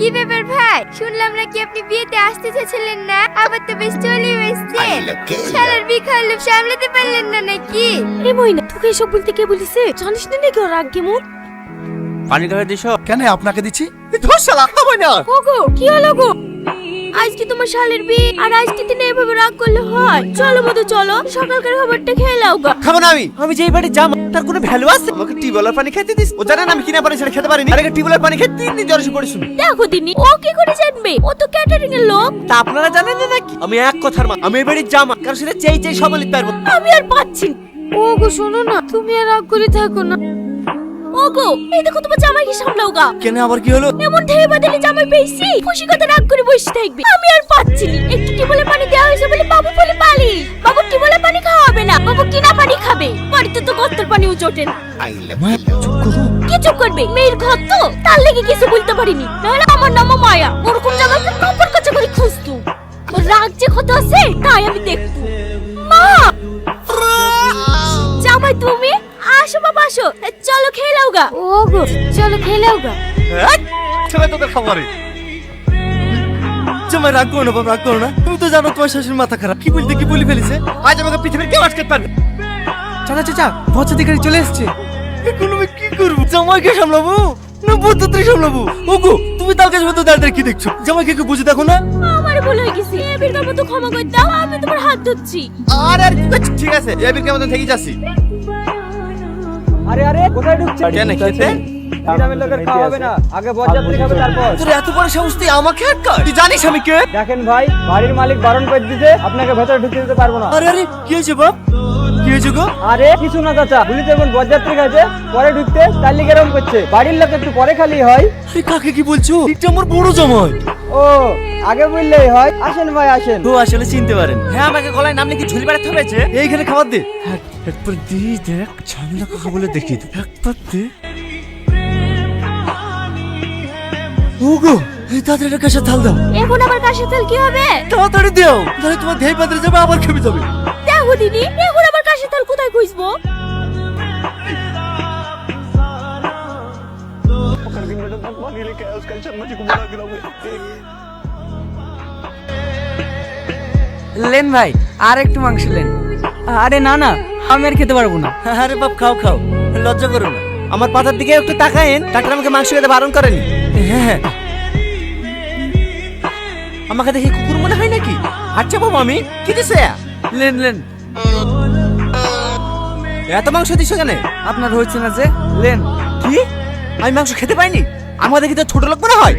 কি ব্যাপার ভাই? শুনলাম নাকি আপনি বিয়েতে আসতে চেয়েছিলেন না? আবার তো বেশ চলে এসেছেন। সারার বিখার লোক সামলাতে পারলেন না নাকি? এ মহিনা তোকে এসব বলতে কে বলিছে? জানিস না নাকি ওর রাগ কেমন? পানি খাওয়া দিছ? কেন আপনাকে দিচ্ছি? ধর শালা না। ওগো কি হলো গো? আজকে তোমার শালের বিয়ে? আর আজকে দিনে এভাবে রাগ করলে হয়? চলো মতো চলো। সকালকার খাবারটা খেয়ে লাও গা। খাব না আমি। আমি যেই বাড়ি যাম তার কোনো ভ্যালু আছে? আমাকে টিউবওয়েলের পানি খেতে দিস। ও জানে না আমি কিনা পানি ছেড়ে খেতে পারিনি। আরে টিউবওয়েলের পানি খেতে তিন দিন জ্বর এসে পড়েছিল। দেখো দিনি ও কি করে জানবে? ও তো ক্যাটারিং এর লোক। তা আপনারা জানেন না নাকি? আমি এক কথার মা আমি এই বাড়ির জামা কারণ সেটা চেয়ে চেয়ে সব লিখতে পারব। আমি আর পাচ্ছি না। ওগো শোনো না তুমি আর রাগ করে থাকো না। ওগো এই দেখো তোমার জামাইকে সামলাও গা। কেন আবার কি হলো? এমন ঢেয়ে বাদলে জামাই পেয়েছি খুশি কথা রাগ করে বসে থাকবে। আমি আর পাচ্ছি না। একটু টিবলে পানি দেওয়া হয়েছে বলে বাবু বলে পালি বাবু টিবলে পানি খাওয়া হবে না? বাবু কিনা পানি খাবে? বাড়িতে তো কত্তর পানিও জোটে না। কি চুপ করবে? মেয়ের ঘর তো? তার লেগে কিছু বলতে পারিনি। নাহলে আমার নামও মায়া। ওরকম জামাইকে কাপড় কাচা করে খুঁজতো। রাগ যে কত আছে তাই আমি দেখতো মা! জামাই তুমি আসো বাবা আসো। চলো খেয়ে লাও গা। ওগো চলো খেয়ে লাও গা। এক, ছেলে তোদের খাবারে জামাই রাগ করো না বাবা রাগ করো না। তুমি তো জানো তোমার শাশুড়ির মাথা খারাপ। কি বলতে কি বলে ফেলেছে? আজ আমাকে পৃথিবীর কেউ আটকে পারবে চাচা চাচা বচ্চা দিকে চলে এসছে। এখন আমি কি করব? জামাইকে সামলাবো? না বুদ্ধত্রী সামলাবো? ওগো তুমি তার কাছে মতো দাঁড়িয়ে কি দেখছ? জামাইকে একটু বুঝে দেখো না। আমার ভুল হয়ে গেছে। এবির কাপড় তো ক্ষমা করে দাও আমি তোমার হাত ধরছি। আর আর ঠিক আছে এবির কেমন থেকে যাচ্ছি। আরে আরে কোথায় ঢুকছে? কেন খেতে? গ্রামের লোকের খাওয়া হবে না। আগে বরযাত্রী খাবে তারপর তোর এত বড় সাহস তুই আমাকে আটকা তুই জানিস আমি কে? দেখেন ভাই বাড়ির মালিক বারণ করে দিতে আপনাকে ভেতরে ঢুকতে দিতে পারব না। আরে আরে কি হয়েছে বাপ? কি হয়েছে গো? আরে কিছু না চাচা বলি যখন বরযাত্রী খাইছে পরে ঢুকতে তার লিগে করছে। বাড়ির লোক একটু পরে খালি হয়। আরে কাকে কি বলছো? এটা আমার বড় জামাই। ও আগে বললেই হয়। আসেন ভাই আসেন। ও আসলে চিনতে পারেন। হ্যাঁ আমাকে গলায় নামলে কি ঝুলি বেড়াতে হয়েছে। এইখানে খাবার দে। একবার দি দেখ ঝামেলা কাকা বলে দেখিয়ে দে একবার দে। ওগো এই তাড়াতাড়ি কাছে থাল দাও। এখন আবার কাশি তেল কি হবে? তাড়াতাড়ি দাও তাহলে তোমার ধেই পাত্রে যাবে আবার খেপে যাবে। দেখো দিদি এখন আবার কাশি তেল কোথায় খুঁজবো? লেন ভাই আর একটু মাংস লেন। আরে না না আমি আর খেতে পারব না। আরে বাপ খাও খাও। লজ্জা করো না। আমার পাতার দিকে একটু তাকায়েন ডাক্তার আমাকে মাংস খেতে বারণ করেনি। হ্যাঁ হ্যাঁ। আমাকে দেখে কুকুর মনে হয় নাকি? আচ্ছা বাবু আমি কি দিছে? লেন লেন। এত মাংস দিছো কেন? আপনার হচ্ছে না যে লেন। কি? আমি মাংস খেতে পাইনি। আমার দেখি তো ছোট লোক মনে হয়।